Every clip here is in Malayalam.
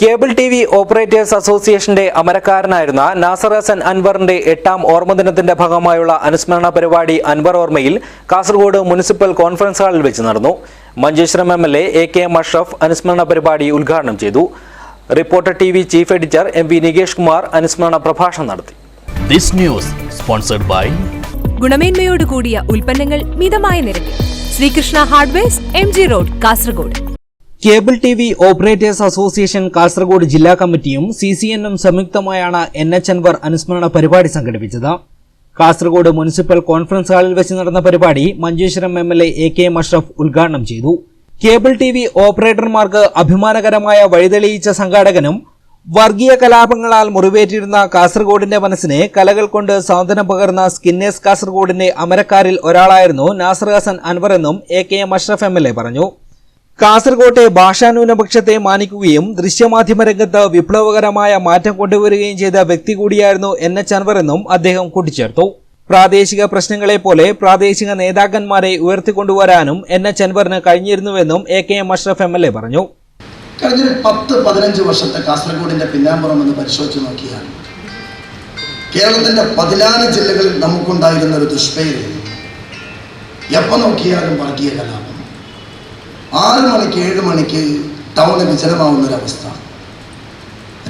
കേബിൾ ടി വി ഓപ്പറേറ്റേഴ്സ് അസോസിയേഷന്റെ അമരക്കാരനായിരുന്ന നാസർ ഹസൻ അൻവറിന്റെ എട്ടാം ഓർമ്മദിനത്തിന്റെ ഭാഗമായുള്ള അനുസ്മരണ പരിപാടി അൻവർ ഓർമ്മയിൽ കാസർഗോഡ് മുനിസിപ്പൽ കോൺഫറൻസ് ഹാളിൽ വെച്ച് നടന്നു. Manjeshwaram M L A A K M Ashraf അനുസ്മരണ പരിപാടി ഉദ്ഘാടനം ചെയ്തു. Reporter T V chief editor M V Nikesh Kumar അനുസ്മരണ പ്രഭാഷണം നടത്തി. ദിസ് ന്യൂസ് സ്പോൺസർഡ് ബൈ ഗുണമേന്മയോട് കൂടിയ ഉൽപ്പന്നങ്ങൾ മിതമായ നിരക്കിൽ. Sreekrishna hardware M G road Kasaragod. Cable T V operators association Kasaragod ജില്ലാ കമ്മിറ്റിയും സി സി എന്നും സംയുക്തമായാണ് എൻ എച്ച് അൻവർ അനുസ്മരണ പരിപാടി സംഘടിപ്പിച്ചത്. കാസർഗോഡ് മുനിസിപ്പൽ കോൺഫറൻസ് ഹാളിൽ വെച്ച് നടന്ന പരിപാടി Manjeshwaram M L A K M Ashraf ഉദ്ഘാടനം ചെയ്തു. കേബിൾ ടി വി ഓപ്പറേറ്റർമാർക്ക് അഭിമാനകരമായ വഴിതെളിയിച്ച സംഘാടകനും വർഗീയ കലാപങ്ങളാൽ മുറിവേറ്റിരുന്ന കാസർഗോഡിന്റെ മനസ്സിനെ കലകൾ കൊണ്ട് സാന്ത്വനം പകർന്ന സ്കിന്നേഴ്സ് കാസർഗോഡിന്റെ അമരക്കാരിൽ ഒരാളായിരുന്നു നാസർ ഹസൻ അൻവർ എന്നും A K M Ashraf M L A പറഞ്ഞു. കാസർകോട്ടെ ഭാഷാന്യൂനപക്ഷത്തെ മാനിക്കുകയും ദൃശ്യമാധ്യമ രംഗത്ത് വിപ്ലവകരമായ മാറ്റം കൊണ്ടുവരികയും ചെയ്ത വ്യക്തി കൂടിയായിരുന്നു എൻ എച്ച് അൻവർ എന്നും അദ്ദേഹം കൂട്ടിച്ചേർത്തു. പ്രാദേശിക പ്രശ്നങ്ങളെ പോലെ പ്രാദേശിക നേതാക്കന്മാരെ ഉയർത്തിക്കൊണ്ടുവരാനും എൻ എച്ച് അൻവറിന് കഴിഞ്ഞിരുന്നുവെന്നും A K M Ashraf M L A പറഞ്ഞു. കഴിഞ്ഞൊരു പത്ത് പതിനഞ്ച് വർഷത്തെ കാസർഗോഡിന്റെ പിന്നാമ്പുറം എന്ന് പരിശോധിച്ച് നോക്കിയാൽ കേരളത്തിന്റെ പതിനാല് ജില്ലകളിൽ നമുക്കുണ്ടായിരുന്ന ഒരു ദുഷ്പേര്. എപ്പോൾ നോക്കിയാലും വർഗീയ കലാപം. ആറ് മണിക്ക് ഏഴ് മണിക്ക് ടൗണ് വിജനമാവുന്ന ഒരവസ്ഥ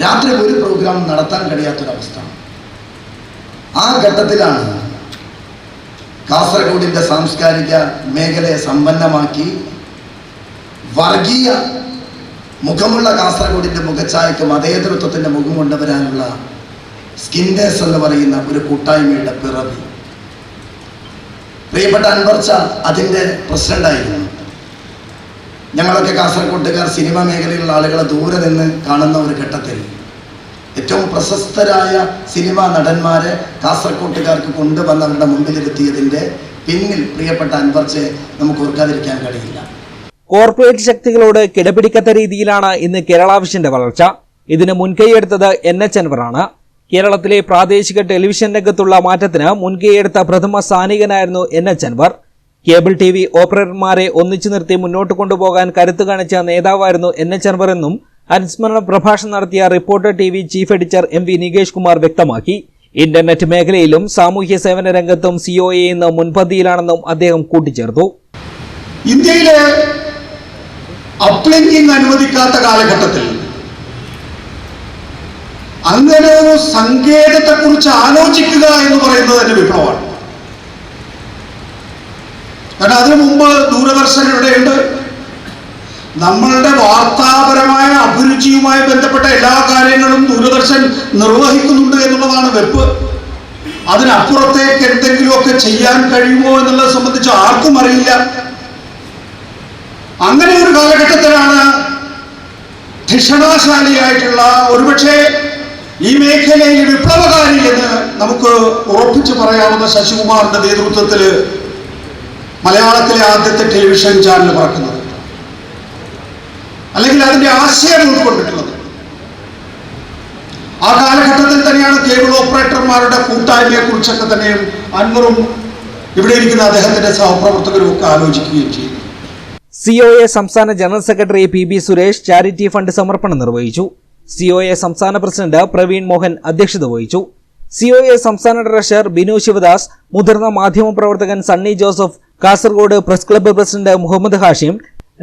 രാത്രി ഒരു പ്രോഗ്രാം നടത്താൻ കഴിയാത്തൊരവസ്ഥ. ആ ഘട്ടത്തിലാണ് കാസർഗോഡിന്റെ സാംസ്കാരിക മേഖലയെ സമ്പന്നമാക്കി വർഗീയ മുഖമുള്ള കാസർഗോഡിന്റെ മുഖച്ചായക്ക് മതേതൃത്വത്തിന്റെ മുഖം കൊണ്ടുവരാനുള്ള സ്കിൻഡേഴ്സ് എന്ന് പറയുന്ന ഒരു കൂട്ടായ്മയുടെ പിറവി. പ്രിയപ്പെട്ട അൻവർച്ച അതിന്റെ പ്രസിഡന്റായിരുന്നു. ഞങ്ങളൊക്കെ കാസർഗോട്ടുകാർ സിനിമ മേഖലയിലുള്ള ആളുകളെ ദൂരെ നിന്ന് കാണുന്ന ഒരു ഘട്ടത്തിൽ ഏറ്റവും പ്രശസ്തരായ സിനിമാ നടന്മാരെ കാസർഗോട്ടുകാർക്ക് കൊണ്ടുവന്ന് അവരുടെ മുമ്പിലിരുത്തിയതിന്റെ പിന്നിൽ പ്രിയപ്പെട്ട അൻവർച്ചെ നമുക്ക് ഓർക്കാതിരിക്കാൻ കഴിയില്ല. കോർപ്പറേറ്റ് ശക്തികളോട് കിടപിടിക്കത്ത രീതിയിലാണ് ഇന്ന് കേരള വിഷന്റെ വളർച്ച. ഇതിന് മുൻകൈയെടുത്തത് എൻ എച്ച് അൻവറാണ്. കേരളത്തിലെ പ്രാദേശിക ടെലിവിഷൻ രംഗത്തുള്ള മാറ്റത്തിന് മുൻകൈയെടുത്ത പ്രഥമ സാനികനായിരുന്നു N H Anwar. Cable T V ഓപ്പറേറ്റർമാരെ ഒന്നിച്ചു നിർത്തി മുന്നോട്ട് കൊണ്ടുപോകാൻ കരുത്തു കാണിച്ച നേതാവായിരുന്നു എൻ എച്ച് അൻവറെന്നും അനുസ്മരണ പ്രഭാഷണം നടത്തിയ reporter T V chief editor M V Nikesh Kumar വ്യക്തമാക്കി. ഇന്റർനെറ്റ് മേഖലയിലും സാമൂഹ്യ സേവന രംഗത്തും സിഒഎ ഇന്ന് മുൻപന്തിയിലാണെന്നും അദ്ദേഹം കൂട്ടിച്ചേർത്തു. ഇന്ത്യയിലെ അപ്ലിങ്കിങ് അനുവദിക്കാത്ത കാലഘട്ടത്തിൽ അങ്ങനെ ഒരു സങ്കേതത്തെക്കുറിച്ച് ആലോചിക്കുക എന്ന് പറയുന്നത് തന്നെ വിപ്ലവമാണ്. കാരണം അതിനു മുമ്പ് ദൂരദർശൻ ഇവിടെയുണ്ട്. നമ്മളുടെ വാർത്താപരമായ അഭിരുചിയുമായി ബന്ധപ്പെട്ട എല്ലാ കാര്യങ്ങളും ദൂരദർശൻ നിർവഹിക്കുന്നുണ്ട് എന്നുള്ളതാണ് വെപ്പ്. അതിനപ്പുറത്തേക്ക് എന്തെങ്കിലുമൊക്കെ ചെയ്യാൻ കഴിയുമോ എന്നുള്ളത് സംബന്ധിച്ച് ആർക്കും അറിയില്ല. അങ്ങനെ ഒരു കാലഘട്ടത്തിലാണ് ധിഷണാശാലിയായിട്ടുള്ള ഒരുപക്ഷെ ഈ മേഖലയിൽ വിപ്ലവകാരി എന്ന് നമുക്ക് ഉറപ്പിച്ചു പറയാവുന്ന ശശികുമാറിന്റെ നേതൃത്വത്തിൽ മലയാളത്തിലെ ആദ്യത്തെ ടെലിവിഷൻ ചാനൽ പറക്കുന്നത് അല്ലെങ്കിൽ അതിന്റെ ആശയം ഉൾക്കൊണ്ടിട്ടുള്ളത്. ആ കാലഘട്ടത്തിൽ തന്നെയാണ് കേബിൾ ഓപ്പറേറ്റർമാരുടെ കൂട്ടായ്മയെ കുറിച്ചൊക്കെ തന്നെയും അൻവറും ഇവിടെ ഇരിക്കുന്ന അദ്ദേഹത്തിന്റെ സഹപ്രവർത്തകരും ഒക്കെ ആലോചിക്കുകയും ചെയ്തു. സി ഒ എ സംസ്ഥാന general secretary P B Suresh charity fund സമർപ്പണം നിർവഹിച്ചു. സി ഒ എ സംസ്ഥാന പ്രസിഡന്റ് പ്രവീൺ മോഹൻ അധ്യക്ഷത വഹിച്ചു. സി ഒ എ സംസ്ഥാന ട്രഷറർ ബിനു ശിവദാസ് മുതിർന്ന മാധ്യമ പ്രവർത്തകൻ Sunny Joseph Kasaragod press club president Muhammad Hashim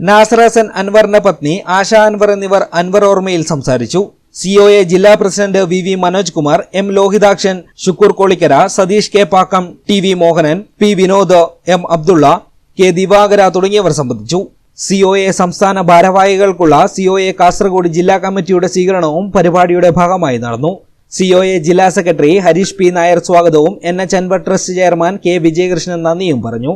Nasar അൻവറിന്റെ പത്നി ആശ അൻവർ എന്നിവർ അൻവർ ഓർമ്മയിൽ സംസാരിച്ചു. സിഒഎ ജില്ലാ president V V Manoj Kumar M Lohithakshan Shukkoor Kolikkara Satheesh K Pakkam T V Mohanan P Vinod M Abdulla K Divakara തുടങ്ങിയവർ സംബന്ധിച്ചു. സിഒഎ സംസ്ഥാന ഭാരവാഹികൾക്കുള്ള സിഒഎ കാസർഗോഡ് ജില്ലാ കമ്മിറ്റിയുടെ സ്വീകരണവും പരിപാടിയുടെ ഭാഗമായി നടന്നു. സിഒഎ ജില്ലാ സെക്രട്ടറി ഹരീഷ് പി നായർ സ്വാഗതവും N H Anwar trust chairman K Vijayakrishnan നന്ദിയും പറഞ്ഞു.